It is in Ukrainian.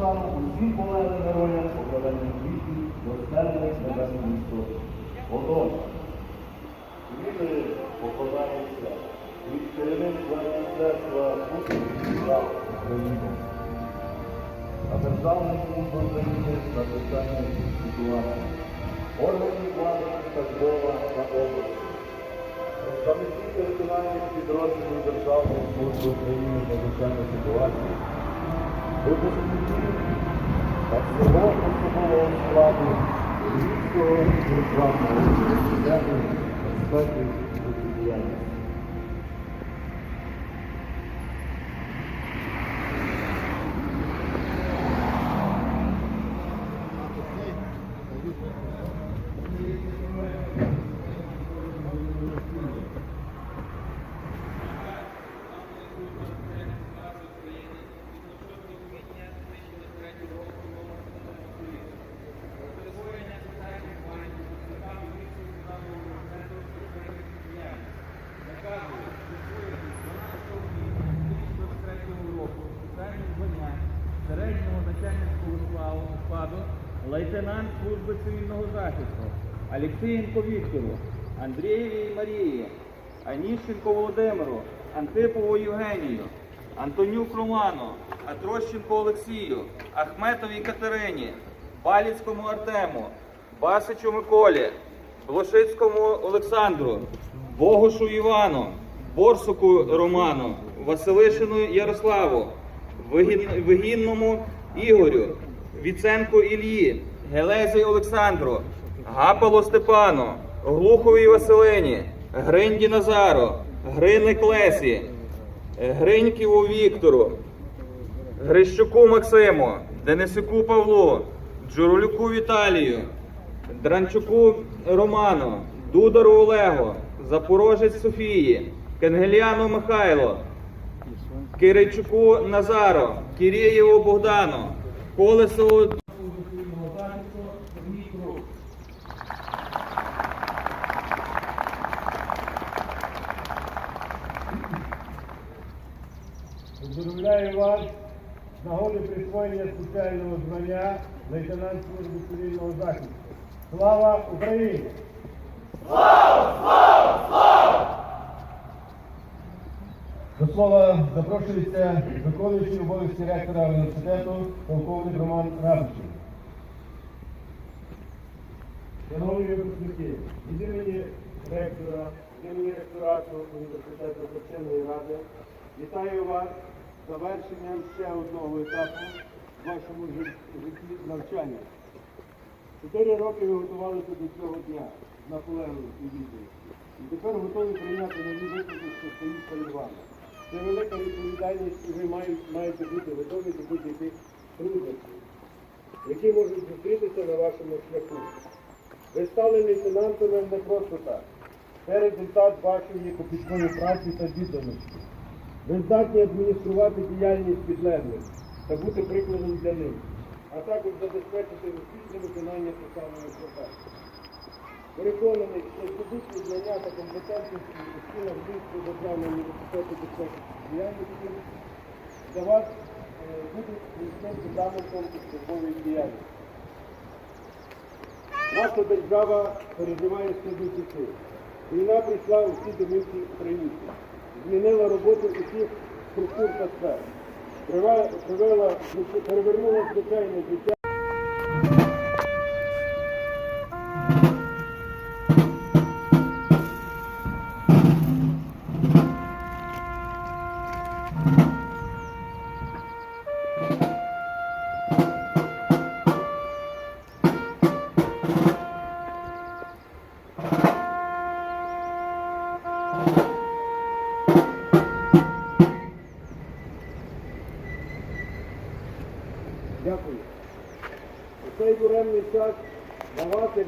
Богдану усім полеглим героям покладання квітів до стелі небесної історії. Отож, квіти покладаються від керівництва Міністерства справ України. А Державної служби України з надзвичайної ситуації, органів влади та Львова та області, представники територіальних підрозділів Державної служби України з надзвичайної ситуації, випускників та всього особового складу Львівського державного університету безпеки і життєдіяльності. середнього начальницького складу- складу лейтенант служби цивільного захисту Алексієнко Віктору, Андрієвій Марії, Аніщенко Володимиру, Антипову Євгенію, Антонюк Роману, Атрощенко Олексію, Ахметовій Катерині, Баліцькому Артему, Басичу Миколі, Блошицькому Олександру, Богушу Івану, Борсуку Роману, Василишину Ярославу, Вигінному Ігорю, Віценку Іллі, Гелезі Олександру, Гапало Степану, Глуховій Василині, Гринді Назару, Гриник Лесі, Гриньківу Віктору, Грищуку Максиму, Денисюку Павлу, Джуролюку Віталію, Дранчуку Роману, Дудару Олегу, Запорожець Софії, Кенгельяну Михайло, Киричуку Назару, Кірєєву Богдану, Колесову Поздравляю вас з нагоди присвоєння спеціального звання лейтенант служби цивільного захисту. Слава Україні! До слова запрошується виконуючий обов'язки ректора університету полковник Роман Радовчин. Шановні випускники, від імені ректора, від імені ректорату університету Верховної Ради вітаю вас з завершенням ще одного етапу в вашому житті навчання. Чотири роки ви готувалися до цього дня з наполегливістю і відданості. І тепер готові прийняти нові виклики, що стоїть перед вами. Це велика відповідальність, і ви маєте, маєте бути готові до будь-яких труднощів, які можуть зустрітися на вашому шляху. Ви стали лейтенантами не просто так. Це результат вашої копічної праці та відданості. Ви здатні адмініструвати діяльність підлеглих та бути прикладом для них, а також забезпечити успішне виконання поставлених завдань. Переконаний, що здобутні знання та компетентності у стінах Львівського державного університету безпеки діяльності для вас е, будуть міцним фундаментом службової діяльності. Наша держава переживає складні часи. Війна прийшла у всі домівки українців, змінила роботу усіх структур та сфер, перевернула звичайне життя. Дякую. У цей буремний час давати